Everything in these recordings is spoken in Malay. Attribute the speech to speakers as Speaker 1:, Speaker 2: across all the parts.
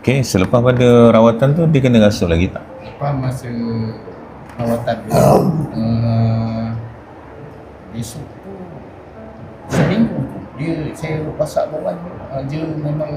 Speaker 1: Okey, selepas pada rawatan tu dia kena rasuk lagi tak?
Speaker 2: Lepas masa rawatan tu uh, Besok tu Seminggu tu Dia saya pasak bawah uh, Dia memang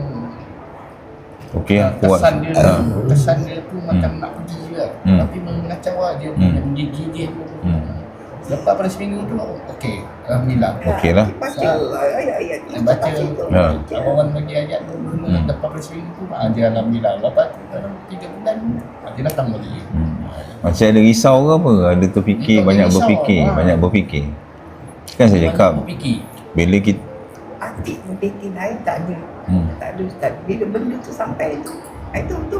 Speaker 1: Okey,
Speaker 2: uh,
Speaker 1: kuat.
Speaker 2: Kesan dia
Speaker 1: Ha.
Speaker 2: Kesan dia tu macam nak pergi juga
Speaker 1: Hmm.
Speaker 2: Tapi mengacau lah Dia
Speaker 1: Hmm.
Speaker 2: punya menggigit tu
Speaker 1: Hmm.
Speaker 2: Lepas pada seminggu tu Okey Alhamdulillah
Speaker 1: Okey lah.
Speaker 3: Baca ayat-ayat.
Speaker 2: Dia baca
Speaker 1: Ha.
Speaker 2: Abang bagi ayat tu
Speaker 1: Hmm.
Speaker 2: hmm. Lepas pada seminggu tu ah, Dia Alhamdulillah Lepas tu dalam tiga bulan ah, Dia datang balik
Speaker 1: Hmm. Macam ada risau ke apa? Ada terfikir,
Speaker 2: Tak
Speaker 1: banyak
Speaker 2: risau,
Speaker 1: berfikir,
Speaker 2: ha.
Speaker 1: banyak berfikir. Kan saya cakap, bila kita
Speaker 3: Adik berfikir lain tak ada.
Speaker 1: hmm.
Speaker 3: Tak ada Ustaz. Bila benda tu sampai tu, itu tu.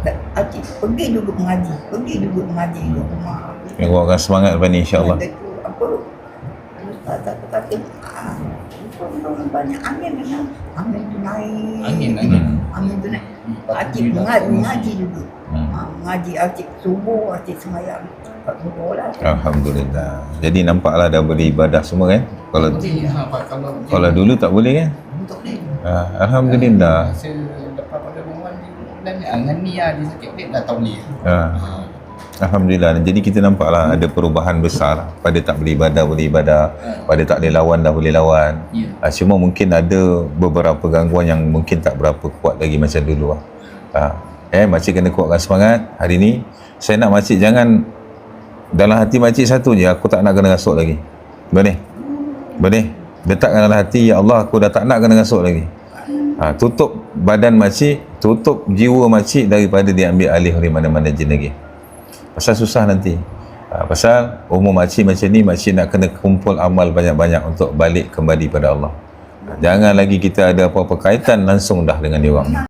Speaker 3: tak- Adik pergi duduk mengaji. Pergi duduk mengaji di rumah.
Speaker 1: yang kuatkan semangat lepas ni insya-Allah.
Speaker 3: Apa? Ustaz kata, ah, banyak angin memang. Angin tu naik.
Speaker 2: Angin, angin.
Speaker 1: Hmm.
Speaker 3: Angin tu naik.
Speaker 2: Tu
Speaker 3: Acik mengaji,
Speaker 2: datang
Speaker 3: mengaji dulu.
Speaker 1: Hmm.
Speaker 3: Ha, mengaji acik subuh, acik semayang. Lah.
Speaker 1: Alhamdulillah. Jadi nampaklah dah boleh ibadah semua kan? Kalau
Speaker 2: Boleh, ha, kalau
Speaker 1: kalau dulu tak boleh kan? Ah, Alhamdulillah.
Speaker 2: Saya pada rumah ni Dan ni, lah dia sakit pelik dah tak boleh
Speaker 1: Ah,
Speaker 2: ha.
Speaker 1: Alhamdulillah. Jadi kita nampaklah ada perubahan besar. Pada tak boleh ibadah, boleh ibadah. Pada tak boleh lawan, dah boleh lawan.
Speaker 2: Ya
Speaker 1: Ah, cuma mungkin ada beberapa gangguan yang mungkin tak berapa kuat lagi macam dulu lah. Ah, eh, makcik kena kuatkan semangat. Hari ni, saya nak makcik jangan dalam hati makcik satu je, aku tak nak kena rasuk lagi. Boleh? Boleh? Letakkan dalam hati, Ya Allah, aku dah tak nak kena rasuk lagi. Ha, tutup badan makcik, tutup jiwa makcik daripada diambil alih oleh mana-mana jin lagi. Pasal susah nanti. Ha, pasal umur makcik macam ni, makcik nak kena kumpul amal banyak-banyak untuk balik kembali pada Allah. Jangan lagi kita ada apa-apa kaitan langsung dah dengan dia orang.